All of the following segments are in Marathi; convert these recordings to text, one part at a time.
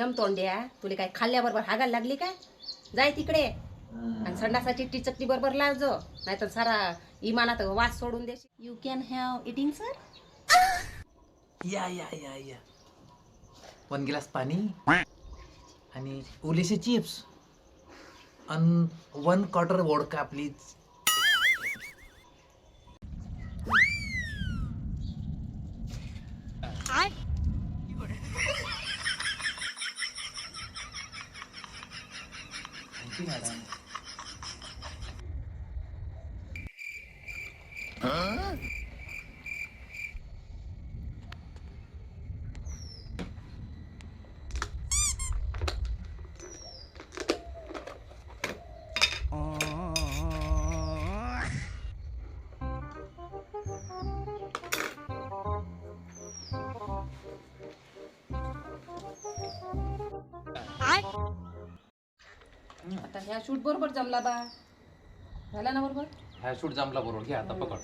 चिलम तोंड्या तुला काय खाल्ल्याबरोबर हागायला लागली काय? जाय तिकडे. आणि संडासाची टिचकटी बरोबर लावजो नाहीतर सारा इमानात वास सोडून देशील. You can have eating sir या या या या. वन गिलास पाणी आणि ओलेसे chips an one quarter vodka please thank you madam आता ह्या शूट बरोबर जमला बा. झाला ना बरोबर? हा शूट जमला बरोबर. घे आता पकड.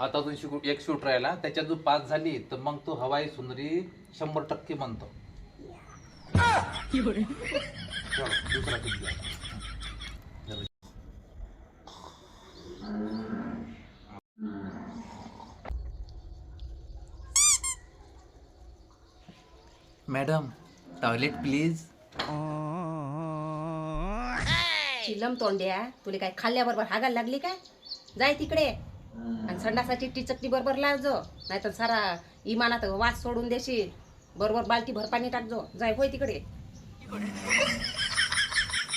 आता अजून शूट एक शूट राहिला. त्याच्यात जर पास झाली तर मग तो हवाई सुंदरी शंभर टक्के म्हणतो. चलो, दुसरा घ्या. Madam toilet please. चिलम तोंड्या तुला काय खाल्ल्याबरोबर हागायला लागली काय? जाय तिकडे. आणि संडासाची टिचकटी बरोबर लावजो नाहीतर सारा इमानात वास सोडून देशील. बरोबर बालटी भर पाणी टाकजो. जाय होय तिकडे.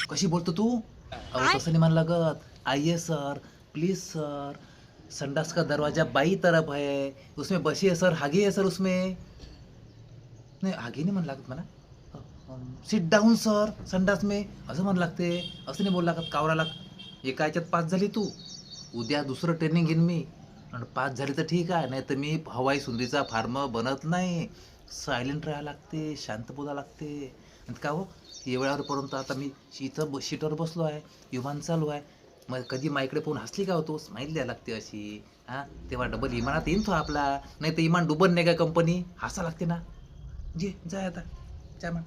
कशी बोलतो तू? अहो तसं नाही म्हण लागत. आइए सर. Please sir. संडास का दरवाजा बाई तरफ है उसमें बसिए सर. हागी है सर उसमें. नाही हागी नाही म्हण लागत मला. सिट डाऊन सर संडास मे. असं म्हण लागते. असं नाही बोल लागत. कावरा लाग. एका याच्यात पास झाली तू. उद्या दुसरं ट्रेनिंग घेईन मी. आणि पास झाली तर ठीक आहे. नाही तर मी हवाई सुंदीचा फार्म बनत नाही. सायलेंट राहायला लागते. शांत बोला लागते. आणि का हो? या आता मी इथं ब सीटवर बसलो आहे. विमान चालू आहे. मग कधी माईकडे पाहून हसली का होतो स्माईल द्यायला लागते अशी. हां? तेव्हा डबल इमानात येईन तो आपला. नाही तर इमान डुबन नाही का कंपनी हसा लागते ना. जे जाय आता. चा मग